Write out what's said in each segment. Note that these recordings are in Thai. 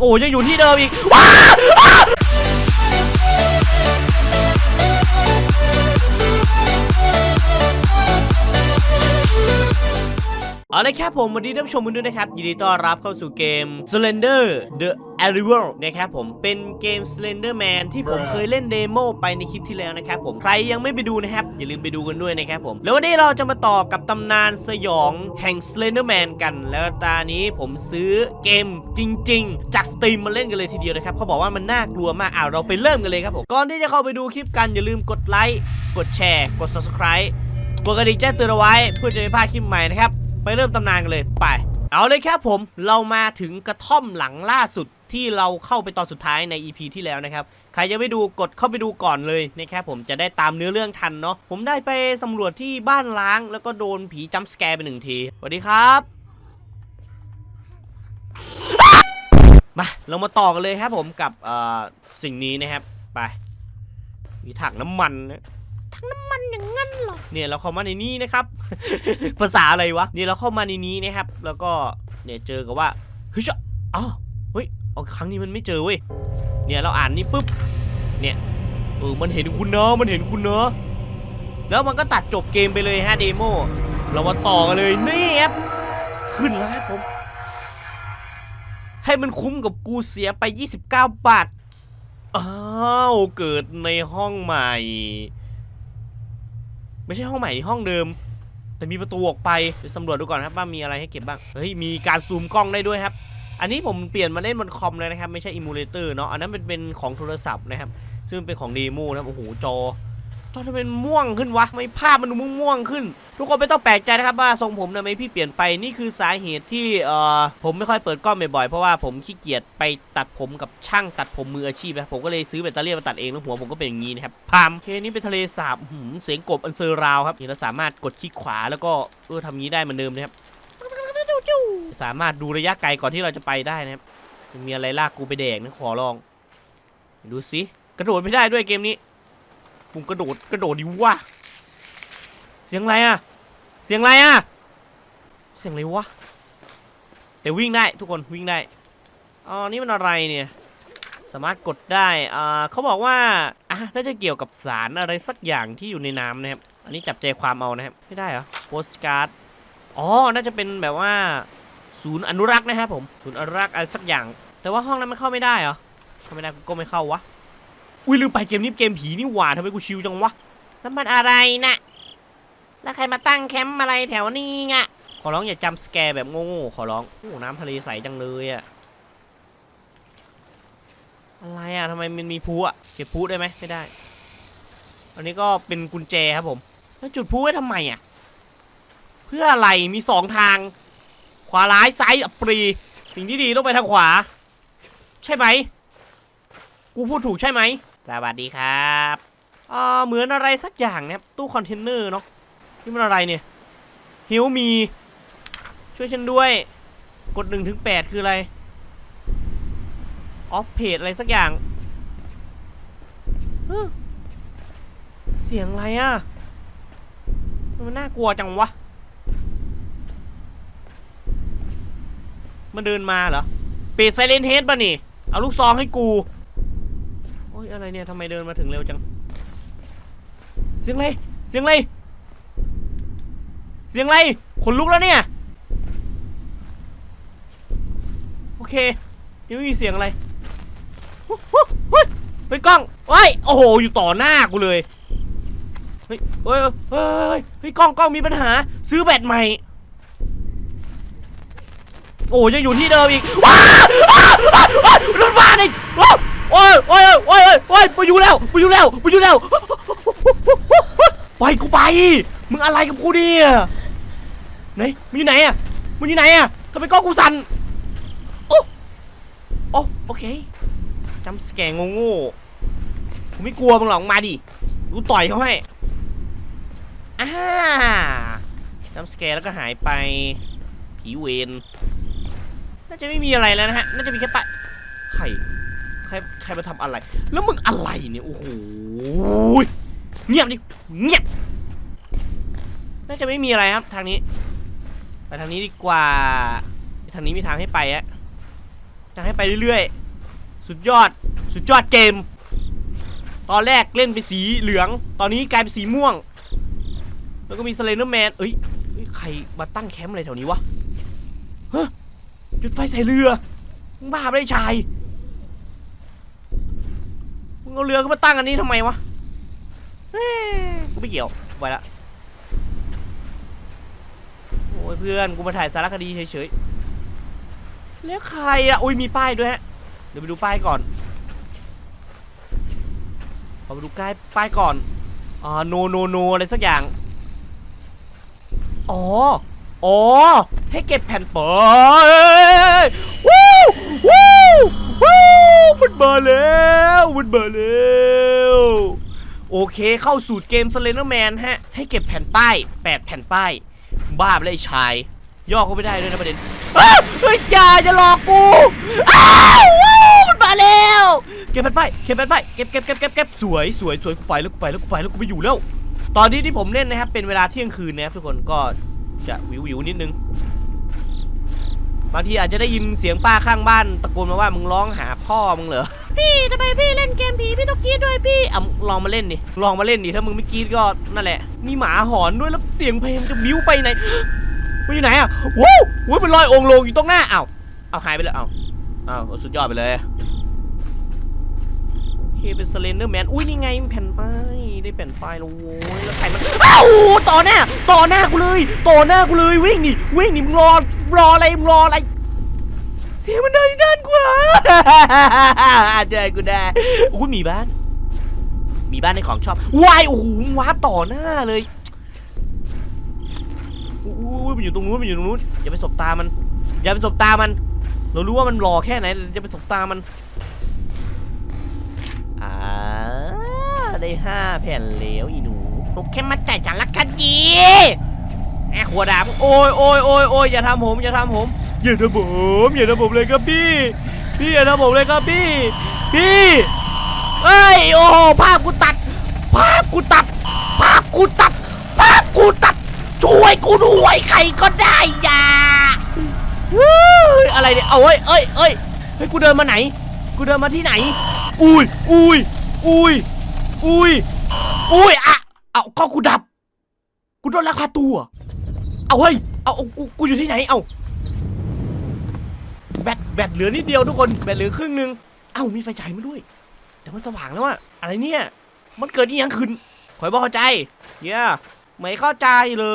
โอ้ยังอยู่ที่เดิมอีกว้า เอาเลยครับผมวันนี้ท่านผู้ชมกันด้วยนะครับ ยินดีต้อนรับเข้าสู่เกม Slender The Arrival นะครับผมเป็นเกม Slender Man ที่ผมเคยเล่นเดโมไปในคลิปที่แล้วนะครับผมใครยังไม่ไปดูนะครับ อย่าลืมไปดูกันด้วยนะครับผม แล้ววันนี้เราจะมาต่อกับตำนานสยองแห่ง Slender Man กัน แล้วตานี้ผมซื้อเกมจริง ๆ จาก Steam มาเล่นกันเลยทีเดียวนะครับเขาบอกว่ามันน่ากลัวมากอ่าเราไปเริ่มกันเลยครับผมก่อนที่จะเข้าไปดูคลิปกันอย่าลืมกดไลค์กดแชร์กด Subscribe กดกระดิ่งแจ้งเตือนเอาไว้เพื่อจะไม่พลาดคลิปใหม่นะครับ ไปเริ่มตำนานกันเลยไป เอาเลยครับผมเรามาถึงกระท่อมหลังล่าสุดที่เราเข้าไปตอนสุดท้ายใน EP ที่แล้วนะครับ ใครยังไม่ดูกดเข้าไปดูก่อนเลยนะครับผมจะได้ตามเนื้อเรื่องทันเนาะผมได้ไปสำรวจที่บ้านล้าง แล้วก็โดนผีจัมป์สแกร์ไปหนึ่งทีสวัสดีครับ มาเรามาต่อกันเลยครับผมกับสิ่งนี้นะครับไปมีถังน้ำมันนะ ถังน้ำมันอย่างงั้นเหรอเนี่ยเราเข้ามาในนี้นะครับ ภาษาอะไรวะเนี่ยเราเข้ามาในนี้นะครับ แล้วก็เนี่ยเจอกับว่าเฮ้ยจะอ้าวเฮ้ยเอาครั้งนี้มันไม่เจอเว้ยเนี่ยเราอ่านนี่ปุ๊บเนี่ยเออมันเห็นคุณเนาะมันเห็นคุณเนาะแล้วมันก็ตัดจบเกมไปเลยฮะเดโมเรามาต่อกันเลยนี่ครับขึ้นแล้วครับผมให้มันคุ้มกับกูเสียไป 29 บาท อ้าว เกิดในห้องใหม่ ไม่ใช่ห้องใหม่ห้องเดิม แต่มีประตูออกไปไปสำรวจดูก่อนครับว่ามีอะไรให้เก็บบ้างเฮ้ยมีการซูมกล้องได้ด้วยครับ อันนี้ผมเปลี่ยนมาเล่นบนคอมเลยนะครับไม่ใช่อิมูเลเตอร์เนาะอันนั้นเป็นเป็นของโทรศัพท์นะครับซึ่งเป็นของดโมนะครับโอ้โหจอ จอทำไมมันม่วงขึ้นวะไม่ภาพมันดูม่วงๆขึ้น ทุกคนไม่ต้องแปลกใจนะครับว่าทรงผมทำไมพี่เปลี่ยนไปนี่คือสาเหตุที่เอ่อผมไม่ค่อยเปิดกล้องบ่อยๆเพราะว่าผมขี้เกียจไปตัดผมกับช่างตัดผมมืออาชีพนะผมก็เลยซื้อแบตเตอรี่มาตัดเองแล้วหัวผมก็เป็นอย่างนี้นะครับพามโอเคนี่เป็นทะเลสาบหือเสียงกบอันเซอร์ราวครับนี่เราสามารถกดคลิกขวาแล้วก็เออทำงี้ได้เหมือนเดิมนะครับสามารถดูระยะไกลก่อนที่เราจะไปได้นะครับมีอะไรลากกูไปแดกนะขอลอง ดูสิกระโดดไม่ได้ด้วยเกมนี้ ปุ่มกระโดดกระโดดดิวะเสียงอะไรอะเสียงอะไรอะเสียงอะไรวะแต่วิ่งได้ทุกคนวิ่งได้อ๋อนี่มันอะไรเนี่ยสามารถกดได้อ่าเขาบอกว่าอะน่าจะเกี่ยวกับสารอะไรสักอย่างที่อยู่ในน้ำนะครับอันนี้จับใจความเอานะครับไม่ได้เหรอโปสการ์ดอ๋อน่าจะเป็นแบบว่า ศูนย์อนุรักษ์นะครับผมศูนย์อนุรักษ์อะไรสักอย่าง แต่ว่าห้องนั้นมันเข้าไม่ได้เหรอเข้าไม่ได้กูก็ไม่เข้าวะ อุ้ยลืมไปเกมนี้เกมผีนี่หว่าทำไมกูชิวจังวะนั่นมันอะไรนะแล้วใครมาตั้งแคมป์อะไรแถวนี้งะขอร้องอย่าจำสแกร์แบบโง่ๆขอร้องโอ้น้ำทะเลใสจังเลยอะอะไรอะทำไมมันมีพูอะเก็บพูได้ไหมไม่ได้ อันนี้ก็เป็นกุญแจครับผม แล้วจุดพูไว้ทำไมอะเพื่ออะไรมีสองทาง ขวาร้ายซ้ายอับปรี สิ่งที่ดีต้องไปทางขวา ใช่ไหม กูพูดถูกใช่ไหม สวัสดีครับอ่าเหมือนอะไรสักอย่างเนะครับตู้คอนเทนเนอร์เนาะนี่มันอะไรเนี่ยฮิวมี ช่วยฉันด้วย กดหนึ่งถึงแปดคืออะไรออฟเพจอะไรสักอย่างเสียงอะไรอะมันน่ากลัวจังวะ มันเดินมาเหรอปิดไซเลนเฮดป่ะนี่ เอาลูกซองให้กู ยอะไรเนี่ยทำไมเดินมาถึงเร็วจัง เสียงอะไร เสียงอะไร เสียงอะไร ขนลุกแล้วเนี่ย โอเค ยังไม่มีเสียงอะไรฮู้ฮู้ฮู้เป็นกล้องเฮ้ยโอ้โห อยู่ต่อหน้ากูเลย เฮ้ยเฮ้ยเฮ้ยกล้องกล้องมีปัญหา ซื้อแบตใหม่ โอ้ยังอยู่ที่เดิมอีก ว้าวว้าวว้าวว้าวรถมาดิว้าว โอ้ยโอ้ยโอ้ยโอ้ยไปอยู่แล้วไปอยู่แล้วไปอยู่แล้วไปกูไป มึงอะไรกับกูเนี่ยไหนมึงอยู่ไหนอะมึงอยู่ไหนอะทำไมกล้องกูสั่นโอ้โอ้โอเคจำสแกงโง่ๆกูไม่กลัวมึงหรอกมาดิกูต่อยเขาให้อ่าจำสแกแล้วก็หายไปผีเวนน่าจะไม่มีอะไรแล้วนะฮะน่าจะมีแค่ปะใคร ใครใครมาทำอะไร แล้วมึงอะไรเนี่ยโอ้โหเงียบดิเงียบน่าจะไม่มีอะไรครับทางนี้ ไปทางนี้ดีกว่าทางนี้มีทางให้ไปอะจจะให้ไปเรื่อยๆ สุดยอดสุดยอดเกม ตอนแรกเล่นเป็นสีเหลือง ตอนนี้กลายเป็นสีม่วง แล้วก็มีสเลนเดอร์แมนเอ้ยเฮ้ยใครมาตั้งแคมป์อะไรแถวนี้วะฮะจุดไฟใส่เรือบ้าไม่ได้ชาย มึงเอาเรือขึ้นมาตั้งอันนี้ทำไมวะเฮ้ยกูไม่เกี่ยวไปละโอ้ยเพื่อนกูมาถ่ายสารคดีเฉยๆแล้วใครอะอุ้ยมีป้ายด้วยฮะเดี๋ยวไปดูป้ายก่อนขอไปดูป้ายป้ายก่อนอ่าโนโนโนอะไรสักอย่าง อ๋อ อ๋อ ให้เก็บแผ่นเปิดวู้วู้วู้ มันมาแล้วมันมาแล้วโอเคเข้าสู่เกม Slenderman ฮะ ให้เก็บแผ่นป้าย 8 แผ่นป้าย บ้าไปเลยไอ้ชาย ย่อก็ไม่ได้ด้วยนะประเด็นเฮ้ยอย่าจะหลอกกูอ้าวมันมาแล้ว เก็บแผ่นป้ายเก็บแผ่นป้ายเก็บเก็บเก็บเก็บเก็บสวยสวยสวยกูไปแล้วกูไปแล้วกูไปแล้วกูไม่อยู่แล้ว ตอนนี้ที่ผมเล่นนะครับเป็นเวลาเที่ยงคืนนะครับทุกคนก็จะวิววิวๆนิดนึง บางทีอาจจะได้ยินเสียงป้าข้างบ้านตะโกนมาว่ามึงร้องหาพ่อมึงเหรอพี่ทำไมพี่เล่นเกมผีพี่ต้องกรีดด้วยพี่อะลองมาเล่นดิลองมาเล่นดิถ้ามึงไม่กรีดก็นั่นแหละมีหมาหอนด้วยแล้วเสียงเพลงจะบิ้วไปไหนมันอยู่ไหนอะวู้วู้เป็นรอยองค์ลงอยู่ตรงหน้าอ้าวเอาหายไปแล้วอ้าวอ้าวสุดยอดไปเลยโอ เป็นสเลนเดอร์แมน อุ้ยนี่ไงแผ่นป้ายได้แผ่นป้ายแล้วโว้ยแล้วใครมัน อ้าวต่อหน้า ต่อหน้ากูเลย ต่อหน้ากูเลยวิ่งดิวิ่งดิมึงรอ รออะไรมึงรออะไร เสียงมันเดินด้านกว่าเจอกูได้อุ้ยมีบ้าน มีบ้านในของชอบวายโอ้โหวาร์ปต่อหน้าเลยอุ้ยมันอยู่ตรงนู้นมันอยู่ตรงนู้นอย่าไปสบตามัน อย่าไปสบตามัน เรารู้ว่ามันรอแค่ไหนอย่าไปสบตามัน อ่าได้ห้าแผ่นแล้วอีหนูหนูแค่มาจ่ายจานละคดีแอบหัวดาบโอ้ยโอ้ยโอ้ยโอ้ยอย่าทำผมอย่าทำผมอย่าทำผมอย่าทำผมเลยครับพี่ พี่อย่าทำผมเลยครับพี่ พี่เอ้ยโอ้โหภาพกูตัด ภาพกูตัด ภาพกูตัด ภาพกูตัด ช่วยกูด้วยใครก็ได้อย่าเฮ้ยอะไรเนี่ยเอาเอ้ยเอ้ยเอ้ยเฮ้ยกูเดินมาไหน กูเดินมาที่ไหน อุ้ยอุ้ยอุ้ยอุ้ยอุ้ยอะเอาก็กูดับ กูโดนลักพาตัว เอาเฮ้ย เอาเอากูกูอยู่ที่ไหน เอาแบตแบตเหลือนิดเดียวทุกคนแบตเหลือครึ่งหนึง เอ้ามีไฟฉายมาด้วยแต่มันสว่างแล้วอะอะไรเนี่ย มันเกิดอีหยังขึ้นขอยบอกเข้าใจเย้ไม่เข้าใจเล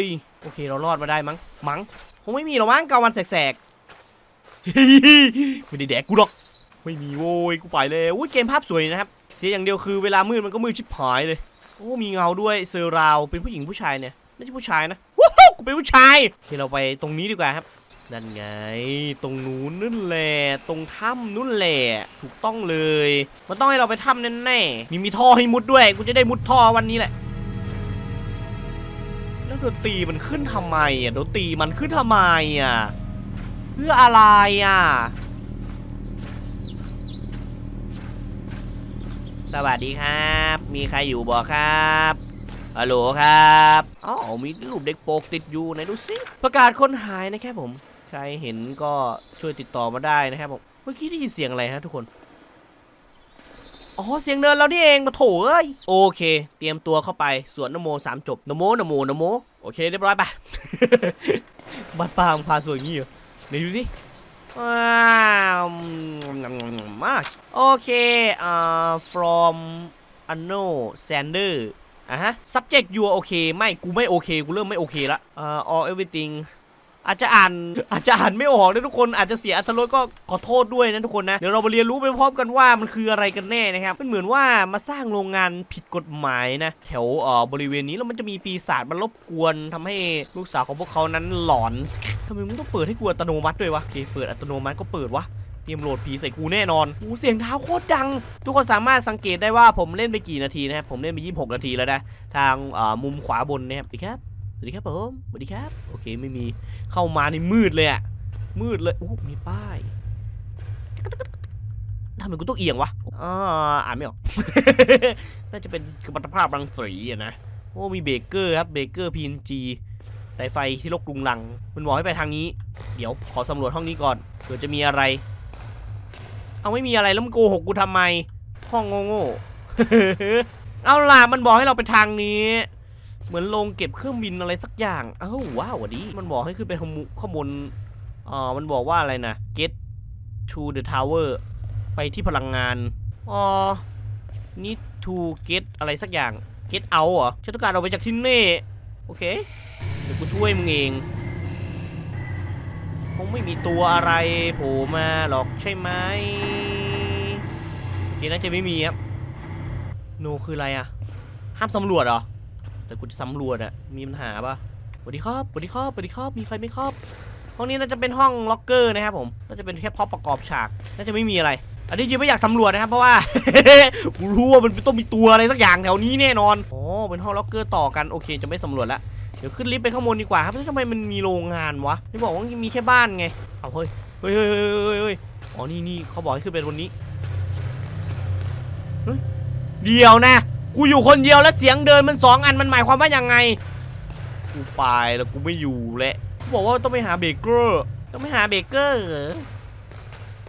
ย โอเคเรารอดมาได้มั้ง มั้ง คงไม่มีหรอกมั้งกลางวันแสกๆไม่ได้แดกกูหรอก ไม่มีโว้ยกูไปเลยอุ้ยเกมภาพสวยนะครับ เสียอย่างเดียวคือเวลามืดมันก็มืดชิบหายเลยโอ้มีเงาด้วยเซอร์ราวเป็นผู้หญิงผู้ชายเนี่ยไม่ใช่ผู้ชายนะว้าวกูเป็นผู้ชายโอเคเราไปตรงนี้ดีกว่าครับนั่นไง ตรงนู้นนั่นแหละตรงถ้ำนู่นแหละถูกต้องเลย มันต้องให้เราไปถ้ำแน่ๆมีมีท่อให้มุดด้วยกูจะได้มุดท่อวันนี้แหละแล้วดนตรีมันขึ้นทำไมอะดนตรีมันขึ้นทำไมอะเพื่ออะไรอะ สวัสดีครับ มีใครอยู่บ่ครับฮัลโหลครับอ๋อมีรูปเด็กโปกติดอยู่ไหนดูสิประกาศคนหายนะครับผม ใครเห็นก็ช่วยติดต่อมาได้นะครับผมเมื่อกี้ได้ยินเสียงอะไรฮะทุกคนอ๋อเสียงเดินเรานี่เองมาโถเอ้ยโอเค เตรียมตัวเข้าไปสวดนโมสามจบนโมนโมนโมโอเคเรียบร้อยไปบัดปางพาสวยงี้เหรอไหนดูสิ ว้าวมากโอเคอ่า from อันโนแซนเดอร์อะฮะ subject you are okay ไม่ กูไม่โอเค กูเริ่มไม่โอเคละอ่า all everything อาจจะอ่านอาจจะอ่านไม่ออกนะทุกคนอาจจะเสียอัตรสก็ขอโทษด้วยนะทุกคนนะเดี๋ยวเรามาเรียนรู้ไปพร้อมกันว่ามันคืออะไรกันแน่นะครับมันเหมือนว่ามาสร้างโรงงานผิดกฎหมายนะแถวเอ่อบริเวณนี้แล้วมันจะมีปีศาจมารบกวนทำให้ลูกสาวของพวกเขานั้นหลอนทำไมมึงต้องเปิดให้กูอัตโนมัติด้วยวะโอเคเปิดอัตโนมัติก็เปิดวะเตรียมโหลดผีใส่กูแน่นอนหูเสียงเท้าโคตรดัง ทุกคนสามารถสังเกตได้ว่าผมเล่นไปกี่นาทีนะครับ ผมเล่นไป 26 นาทีแล้วนะ ทางเอ่อมุมขวาบนนะครับสวัสดีครับ สวัสดีครับผมสวัสดีครับ โอเคไม่มีเข้ามาในมืดเลยอะมืดเลยโอ้มีป้ายทำไมกูต้องเอียงวะอ่าอ่านไม่ออก น่าจะเป็นกระปภาพรังสีอะนะ โอ้มีเบเกอร์ครับ เบเกอร์ PNG สายไฟที่ลกกรุงลัง มันบอกให้ไปทางนี้ เดี๋ยวขอสำรวจห้องนี้ก่อน เผื่อจะมีอะไร เอาไม่มีอะไรแล้วมึงโกหกกูทำไม ห้องโง่ๆเอาล่ะมันบอกให้เราไปทางนี้ เหมือนลงเก็บเครื่องบินอะไรสักอย่าง เอ้าว้าวดีมันบอกให้ขึ้นไปข้างบนข้างบนอ่ามันบอกว่าอะไรนะ get to the tower ไปที่พลังงาน อ๋อ need to get อะไรสักอย่าง get out เหรอฉันต้องการเอาไปจากที่นี่ โอเค เดี๋ยวกูช่วยมึงเอง คงไม่มีตัวอะไรโผล่มาหรอกใช่ไหมโอเคน่าจะไม่มีครับ โนคืออะไรอะห้ามสำรวจเหรอ แต่กูจะสำรวจอะมีปัญหาปะสวัสดีครับสวัสดีครับสวัสดีครับมีใครไหมครับห้องนี้น่าจะเป็นห้องล็อกเกอร์นะครับผมน่าจะเป็นแค่พอประกอบฉากน่าจะไม่มีอะไร อันนี้จริงไม่อยากสำรวจนะครับเพราะว่ากูรู้ว่ามันต้องมีตัวอะไรสักอย่างแถวนี้แน่นอนอ๋อเป็นห้องล็อกเกอร์ต่อกันโอเคจะไม่สำรวจละเดี๋ยวขึ้นลิฟต์ไปข้างบนดีกว่าครับทำไมมันมีโรงงานวะไม่บอกว่ามีแค่บ้านไงเอาเฮ้ยเฮ้ยเฮ้ยเฮ้ยเฮ้ยอ๋อนี่นี่เขาบอกให้ขึ้นไปบนนี้เฮ้เดี๋ยวนะ กูอยู่คนเดียวแล้วเสียงเดินมันสองอันมันหมายความว่ายังไง กูไปแล้วกูไม่อยู่แล้วเขาบอกว่าต้องไปหาเบเกอร์ ต้องไปหาเบเกอร์เหรอ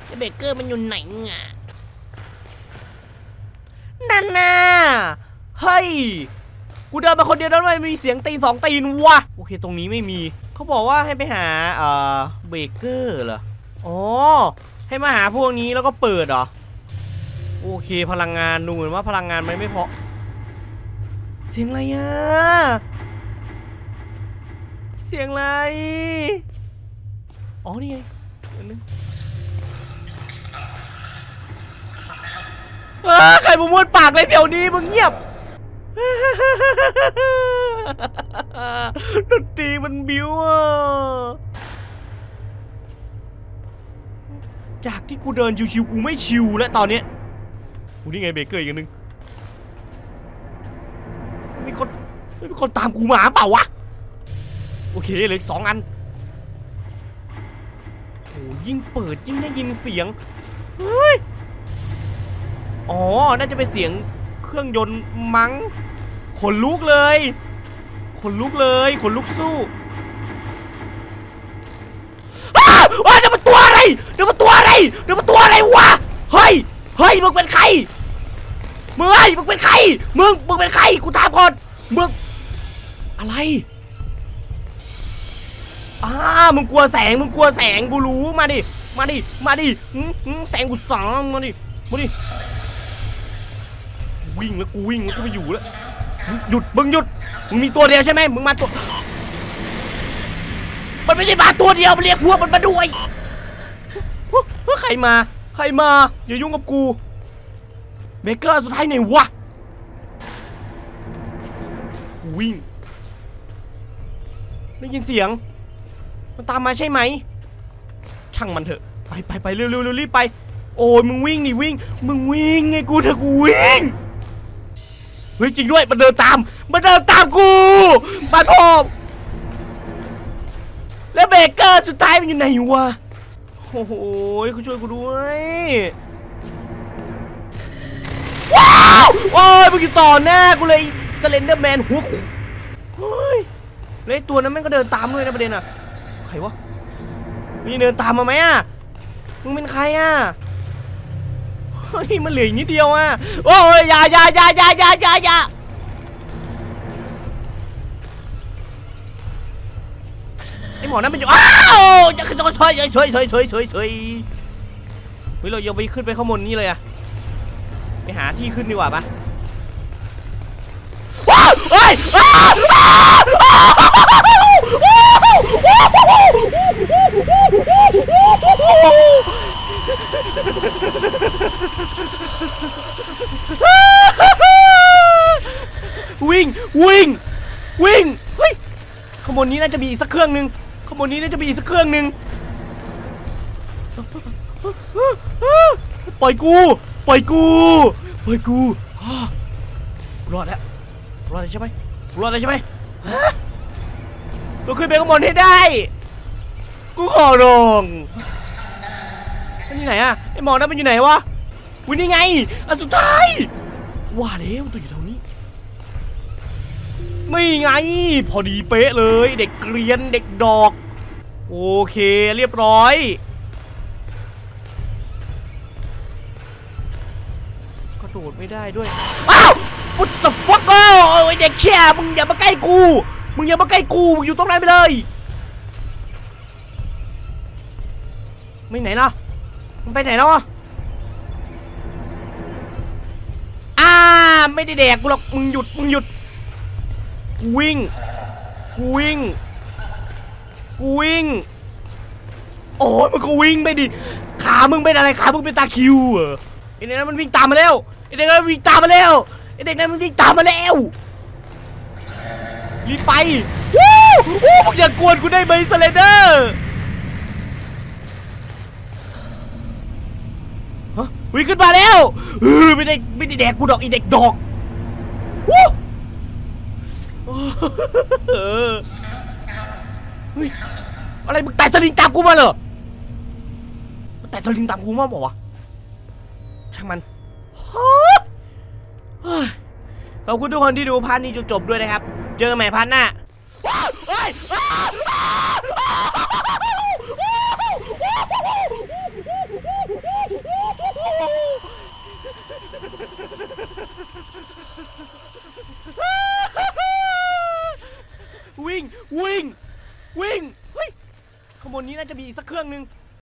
แล้วเบเกอร์มันอยู่ไหนอะนั่นน่ะเฮ้ย กูเดินมาคนเดียวแล้วทำไมมีเสียงตีนสองตีนวะ โอเคตรงนี้ไม่มี เขาบอกว่าให้ไปหาเอ่อเบเกอร์เหรอ อ๋อ ให้มาหาพวกนี้แล้วก็เปิดเหรอ โอเคพลังงานดูเหมือนว่าพลังงานมันไม่พอ เสียงอะไรอะ เสียงอะไร อ๋อ นี่ไงอันนึงอ้ใครมาม้วนปากเลยแถวนี้มึงเงียบ ดนตรีมันบิ้วอะ จากที่กูเดินชิวๆกูไม่ชิวแล้วตอนเนี้ยกูนี่ไงเบเกอร์อีกอันนึง มีคนตามกูมาเปล่าวะ โอเคเหลืออีกสองอันโหยิ่งเปิดยิ่งได้ยินเสียง เฮ้ย อ๋อ น่าจะเป็นเสียงเครื่องยนต์มั้งขนลุกเลย ขนลุกเลยขนลุกสู้อ้าว้าเดี๋ยวมันตัวอะไรเดี๋ยวมันตัวอะไรเดี๋ยวมันตัวอะไรวะ เฮ้ย เฮ้ย มึงเป็นใคร มึงเฮ้ยมึงเป็นใคร มึง มึงเป็นใคร กูถามก่อน มึง อะไรอ้ามึงกลัวแสง มึงกลัวแสง กูรู้ มาดิ มาดิ มาดิอื้อหือแสงกูสองมาดิ มาดิ วิ่งแล้วกูวิ่งแล้วกูไม่อยู่แล้วมึงหยุด มึงหยุด มึงมีตัวเดียวใช่ไหมมึงมาตัว มันไม่ได้มาตัวเดียว มันเรียกพวกมันมาด้วยใครมา ใครมา อย่ายุ่งกับกูเบเกอร์สุดท้ายไหนวะ กูวิ่ง ได้ยินเสียง มันตามมาใช่ไหม ช่างมันเถอะ ไปไปไปเร็วเร็วเร็วรีบไป โอ้ยมึงวิ่งนี่วิ่ง มึงวิ่งไงกูเถอะกูวิ่ง เฮ้ยจริงด้วย มันเดินตาม มันเดินตามกูมาพอมแล้วเบเกอร์สุดท้ายมันอยู่ไหนวะ โอ้โหคุณช่วยกูด้วยว้าว โอ้ยมึงอยู่ต่อหน้ากูเลยสเลนเดอร์แมนหัวขุเฮ้ย แล้วไอ้ตัวนั้นแม่งก็เดินตามด้วยนะประเด็นอะใครวะมีเดินตามมาไหมอะมึงเป็นใครอะเฮ้ยมันเหลืออีกนิดเดียวอะโอ้ยอย่าอย่าอย่าอย่าอย่าอย่าอย่าไอหมอนั่นมันอยู่อ้าวจะขึ้นจะช่วยช่วยช่วยช่วยช่วยช่วยเฮ้ยเรายังไปขึ้นไปข้างบนนี่เลยอะไปหาที่ขึ้นดีกว่าปะว้าวเฮ้ยอ้า วิ่งวิ่งวิ่งเฮ้ยขบวนนี้น่าจะมีอีกสักเครื่องหนึ่งขบวนนี้น่าจะมีอีกสักเครื่องหนึ่งปล่อยกูปล่อยกูปล่อยกูรอดแล้วรอดแล้วใช่ไหมรอดแล้วใช่ไหม ฮะเราขึ้นไปข้างบนให้ได้ กูขอรองมันอยู่ไหนอะไอหมอนั่นมันอยู่ไหนวะวินี่ไง อันสุดท้าย ว่าแล้วตัวอยู่แถวนี้ ไม่ไง พอดีเป๊ะเลย เด็กเกรียนเด็กดอก โอเคเรียบร้อยกระโดดไม่ได้ด้วย อ้าว what the fuck โอ้ยเด็กเชี่ยมึงอย่ามาใกล้กู มึงอย่ามาใกล้กูมึงอยู่ตรงนั้นไปเลย ไม่ไหนเนาะมึงไปไหนเนาะอ่าไม่ได้แดกกูหรอกมึงหยุดมึงหยุดกูวิ่งกูวิ่งกูวิ่งโอ้ยมันก็วิ่งไปดิขามึงเป็นอะไรขามึงเป็นตาคิวเหรอไอเด็กนั้นมันวิ่งตามมาแล้วไอเด็กนั้นมันวิ่งตามมาแล้วไอเด็กนั้นมันวิ่งตามมาแล้ว รีบไปวู้วู้อย่ากวนกูได้ไหมสไลเดอร์ฮะวิ่งขึ้นมาแล้วเออไม่ได้ไม่ได้แดกกูดอกอีเด็กดอกวู้เออเฮ้ยอะไรมึงแต่สลิงตามกูมาเหรอมันแต่สลิงตามกูมาบอกวะช่างมันฮะเฮ้ยขอบคุณทุกคนที่ดูพาร์ทนี้จนจบด้วยนะครับ เจอกันใหม่พาร์ทหน้าว้าวเฮ้ยอ้าวอ้าววิ่งวิ่งวิ่งเฮ้ยข้างบนนี้น่าจะมีอีกสักเครื่องหนึ่ง